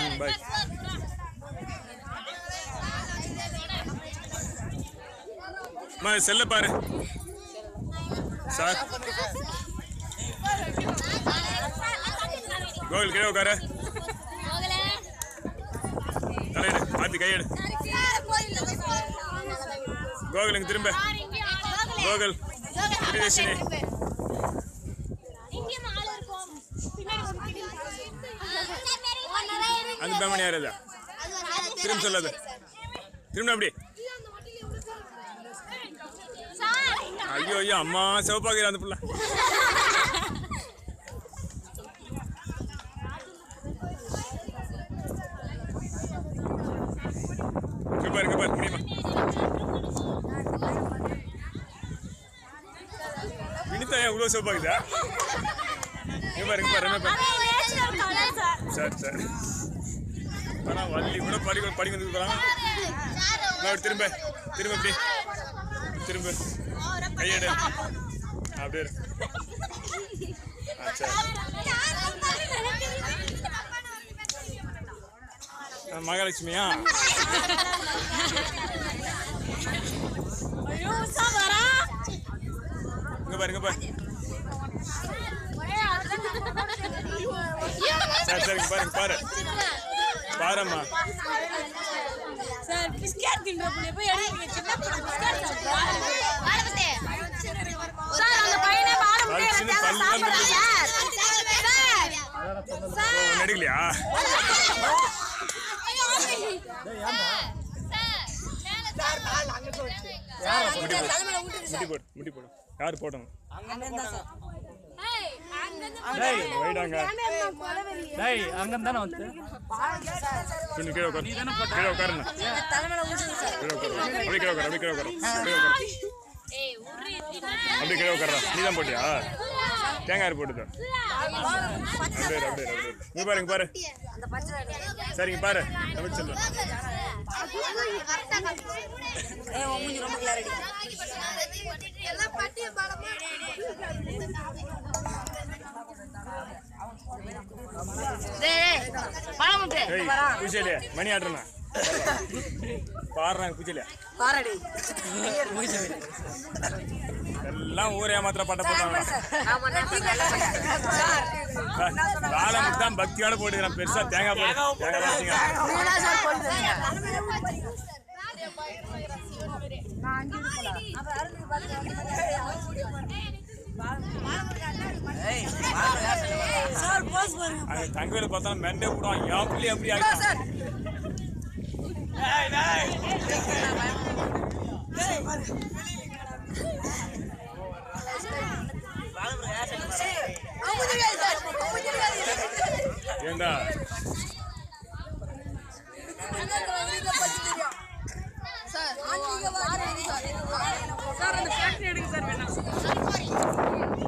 ம் பாய் அம்மா செல்ல பாரு. சார். கோவில் கீழே உட்கார. தலையிடு மாத்தி கையெடு. கோகுலுங்க திரும்ப. கோகுல் பிரியதர்ஷினி அந்த பேமணி யார் அது? திரும்ப சொல்லாது. திரும்ப அப்படி. ஐயோ ஐயோ அம்மா சிவப்பாக்குற அந்த புள்ள. இங்க பாரு இங்க பாரு முடியுமா வினிதா ஏன் இவ்வளோ சிவப்பாக்குதா இங்க பாரு இங்க பாரு ரம்யா பாரு. சரி சரி. ஆனா வள்ளி கூட படிக்க படிக்க வந்து திரும்ப திரும்ப இப்படி. திரும்ப. கையெடு. அப்படியே இரு. ஆ, சரி ஆ, மகாலட்சுமியா இங்க பாரு இங்க பாரு. சரி சரி இங்க பாரு இங்க பாரு. பாரம்மா. சார் பிஸ்கட் தின்ற புள்ளைய போய் எடுங்க சின்ன புள்ள பிஸ்கட் சாப்பிடுவா சார் அந்த பையனே வாழ அது சின்ன பல்லாம் ஒன்று எடுக்கலையா முடி போடு. முடி போடு யார் போட்டோம் டேய் வைடாங்க டேய் அங்க தானே வந்து? கொஞ்சம் கீழே உட்காரு. கீழே உட்காருண்ணா. கீழே உட்காரு. அப்படியே கீழே உட்காரு. அப்படியே கீழே உட்காரு அப்படியே உட்காரு. அப்படியே கீழே உட்காரா. நீ தான் போட்டியா? தேங்காய் போட்டுதா அப்படியே அப்படியே அப்படியே இரு. இங்க பாரு சரிங்க பாரு. தமிழ் செல்வம் ஏய் பூச்சேலியா மணி ஆடுறா பாடுறாங்க பூச்சேலியா எல்லாம் ஊரே ஏமாத்திர பட்ட போட்டாங்க காலம் தான் பக்தியோட போட்டுக்கிறேன் பெருசா தேங்காய் போடு தேங்காய் வச்சுங்க அங்க தங்கவேல பார்த்தா மெண்டே விடுவான் என் பிள்ளை எப்படி ஆகிட்டான் ஏண்டா? சார் அந்த ஃபேக்டரி எடுங்க சார் வேணாம்.